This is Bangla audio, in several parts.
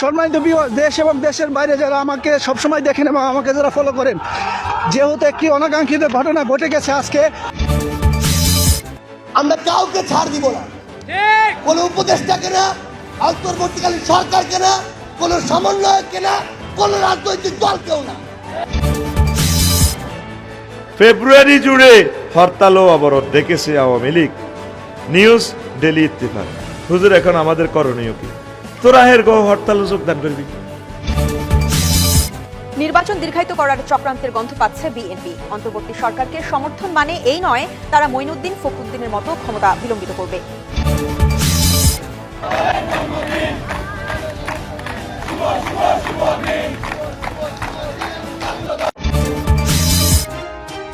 সম্মানিত দেশ এবং দেশের বাইরে যারা আমাকে সবসময় দেখেন এবং আমাকে যারা ফলো করেন যেহেতু একটি অনাকাঙ্ক্ষিত ঘটনা ঘটে গেছে আজকে আমরা কাউকে ছাড় দিব না। কোন উপদেষ্টাকে না অন্তর্বর্তীকালীন সরকারকে না কোন সমন্বয়ককে না কোন রাজনৈতিক দলকেও না। ফেব্রুয়ারি জুড়ে হরতাল ও অবরোধ ডেকেছে Awami League. News daily Ittefaq. হুজুর এখন আমাদের করণীয় কি? তোরা গো হরতাল যোগদান করবি। নির্বাচন দীর্ঘায়িত করার চক্রান্তের গন্ধ পাচ্ছে বিএনপি। অন্তর্বর্তী সরকারকে সমর্থন মানে এই নয় তারা মঈনুদ্দিন ফখরুদ্দিনের মতো ক্ষমতা বিলম্বিত করবে।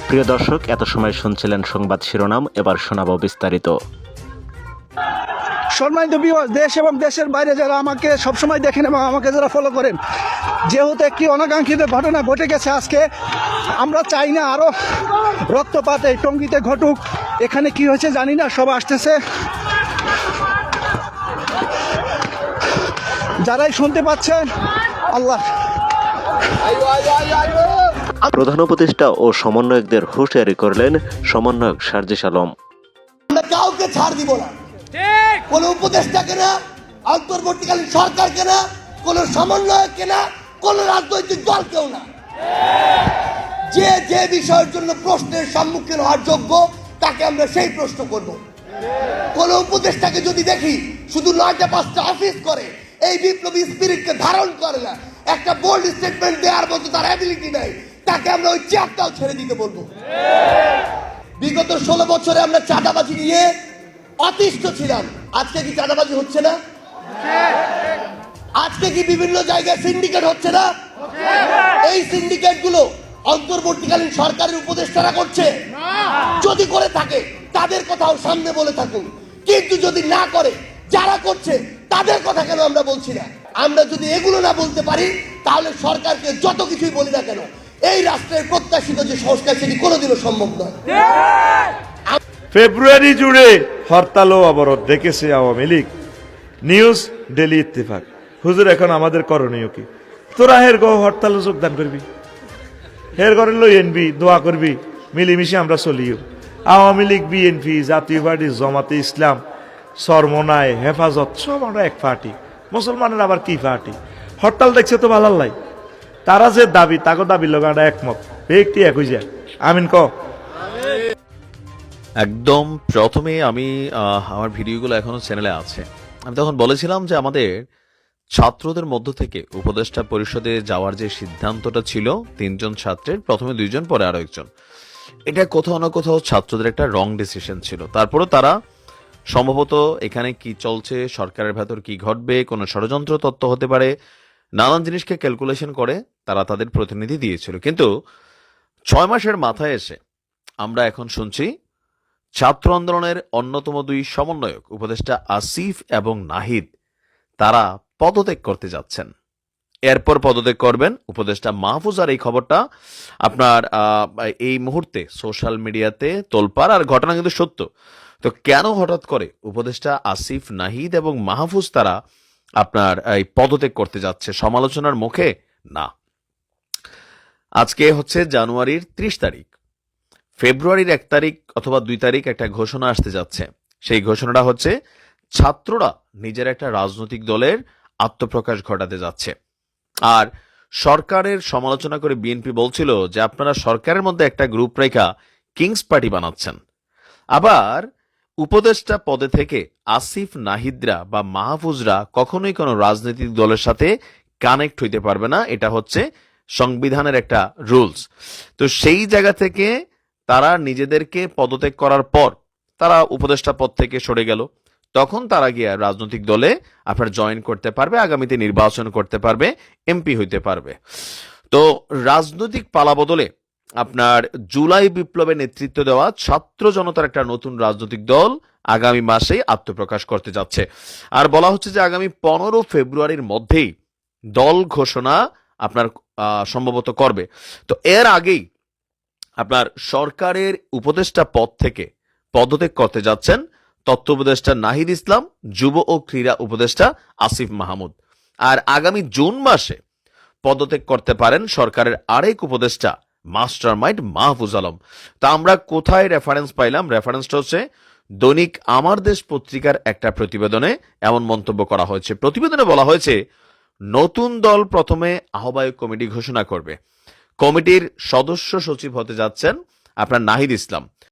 প্রিয় দর্শক এত সময় শুনছিলেন সংবাদ শিরোনাম এবার শোনাবো বিস্তারিত। সম্মানিত বিও- দেশ এবং দেশের বাইরে যারা আমাকে সবসময় দেখেন এবং আমাকে যারা ফলো করেন যেহেতু একটি অনাকাঙ্ক্ষিত ঘটনা ঘটে গেছে আজকে আমরা চাই না আরও রক্তপাত এই টঙ্গিতে ঘটুক। এখানে কি হয়েছে জানি না সব আসতেছে। যারাই শুনতে পাচ্ছেন আল্লাহ। প্রধান উপদেষ্টা ও সমন্বয়কদের হুঁশিয়ারি করলেন সমন্বয়ক সার্জিস আলম। আমরা কাউকে ছাড় দিব না। কোন উপদেষ্টাকে না অন্তর্বর্তীকালীন সরকারকে না কোন সমন্বয়ককে না কোন রাজনৈতিক দলকেও না। যে যে বিষয়ের জন্য প্রশ্নের সম্মুখীন হওয়ার যোগ্য, তাকে আমরা সেই প্রশ্ন করব। কোন উপদেষ্টাকে যদি দেখি, শুধু নয়টা, পাঁচটা অফিস করে, এই বিপ্লবী স্পিরিটকে ধারণ করে না, একটা বোল্ড স্টেটমেন্ট দেওয়ার মতো তার অ্যাবিলিটি নাই, তাকে আমরা ওই চেয়ারটাও ছেড়ে দিতে বলব। বিগত ষোলো বছরে আমরা চাঁদাবাজি নিয়ে অতিষ্ঠ ছিলাম। আজকে কি চাঁদাবাজি হচ্ছে না? আজকে কি বিভিন্ন জায়গায় সিন্ডিকেট হচ্ছে না? এই সিন্ডিকেটগুলো অন্তর্বর্তীকালীন সরকারের উপদেষ্টারা করছে। যদি করে থাকে, তাদের কথাও সামনে বলে থাকুন। কিন্তু যদি না করে, যারা করছে, তাদের কথা কেন আমরা বলছি না? আমরা যদি এগুলো না বলতে পারি, তাহলে সরকারকে যত কিছুই বলি না কেন, এই রাষ্ট্রের প্রত্যাশিত যে সংস্কার, সেটি কোনোদিনও সম্ভব নয়। ফেব্রুয়ারি জুড়ে হরতাল ও অবরোধ ডেকেছে Awami League. News, daily Ittefaq. হুজুর, এখন আমাদের করণীয় কি? তোরা হের গো হরতাল যোগদান করবি। হের ঘরে লই এনবি দোয়া করবি, মিলিমিশে আমরা চলিও। আওয়ামী লীগ, বিএনপি, জাতীয় পার্টি, জামাতে ইসলাম, সরমনায়, হেফাজত, সব আমরা এক পার্টি। মুসলমানের আবার কি পার্টি? হরতাল দেখছে তো ভালো লাই তারা যে দাবি তাকে দাবি লগা আমরা একমত। একটি এক হয়ে যায়। আমিন ক। একদম প্রথমে আমি আমার ভিডিওগুলো এখনও চ্যানেলে আছে। আমি তখন বলেছিলাম যে আমাদের ছাত্রদের মধ্য থেকে উপদেষ্টা পরিষদে যাওয়ার যে সিদ্ধান্তটা ছিল, তিনজন ছাত্রের, প্রথমে দুইজন, পরে আরও একজন। এটা কোথাও না কোথাও ছাত্রদের একটা রং ডিসিশন ছিল। তারপরও তারা সম্ভবত এখানে কি চলছে, সরকারের ভেতর কি ঘটবে, কোনো ষড়যন্ত্র তত্ত্ব হতে পারে, নানান জিনিসকে ক্যালকুলেশন করে তারা তাদের প্রতিনিধি দিয়েছিল। কিন্তু ছয় মাসের মাথায় এসে আমরা এখন শুনছি ছাত্র আন্দোলনের অন্যতম দুই সমন্বয়ক উপদেষ্টা আসিফ এবং নাহিদ, তারা পদত্যাগ করতে যাচ্ছেন। এরপর পদত্যাগ করবেন উপদেষ্টা মাহফুজ আর এই খবরটা আপনার এই মুহূর্তে সোশ্যাল মিডিয়াতে তোলপাড় আর ঘটনা কিন্তু সত্য। তো কেন হঠাৎ করে উপদেষ্টা আসিফ, নাহিদ এবং মাহফুজ তারা আপনার, এই পদত্যাগ করতে যাচ্ছে সমালোচনার মুখে? না। আজকে হচ্ছে জানুয়ারির ত্রিশ তারিখ। ফেব্রুয়ারির এক তারিখ অথবা দুই তারিখ একটা ঘোষণা আসতে যাচ্ছে। সেই ঘোষণাটা হচ্ছে, ছাত্ররা নিজের একটা রাজনৈতিক দলের আত্মপ্রকাশ ঘটাতে যাচ্ছে। আর সরকারের সমালোচনা করে বিএনপি বলছিল যে, আপনারা সরকারের মধ্যে একটা গ্রুপ রেখা কিংস পার্টি বানাচ্ছেন। আবার উপদেষ্টা পদে থেকে আসিফ, নাহিদরা বা মাহফুজরা কখনোই কোনো রাজনৈতিক দলের সাথে কানেক্ট হইতে পারবে না। এটা হচ্ছে সংবিধানের একটা রুলস। তো সেই জায়গা থেকে তারা নিজেদেরকে পদত্যাগ করার পর তারা উপদেষ্টা পদ থেকে সরে গেল। তখন তারা গিয়ে রাজনৈতিক দলে আপনার জয়েন করতে পারবে, আগামীতে নির্বাচন করতে পারবে এমপি হইতে পারবে। তো রাজনৈতিক পালাবদলে আপনার জুলাই বিপ্লবে নেতৃত্ব দেওয়া ছাত্র জনতার একটা নতুন রাজনৈতিক দল আগামী মাসে আত্মপ্রকাশ করতে যাচ্ছে। আর বলা হচ্ছে যে আগামী পনেরো ফেব্রুয়ারির মধ্যেই দল ঘোষণা আপনার সম্ভবত করবে। তো এর আগেই আপনার সরকারের উপদেষ্টা পদ থেকে পদত্যাগ করতে যাচ্ছেন তত্ত্ব উপদেষ্টা নাহিদ ইসলাম, যুব ও ক্রীড়া উপদেষ্টা আসিফ মাহমুদ। আর আগামী জুন মাসে পদত্যাগ করতে পারেন সরকারের আরেক উপদেষ্টা মাস্টার মাইন্ড মাহফুজ আলম। তা আমরা কোথায় রেফারেন্স পাইলাম? রেফারেন্সটা হচ্ছে দৈনিক আমার দেশ পত্রিকার একটা প্রতিবেদনে এমন মন্তব্য করা হয়েছে। প্রতিবেদনে বলা হয়েছে, নতুন দল প্রথমে আহ্বায়ক কমিটি ঘোষণা করবে। কমিটির সদস্য সচিব হতে যাচ্ছেন আপনার নাহিদ ইসলাম।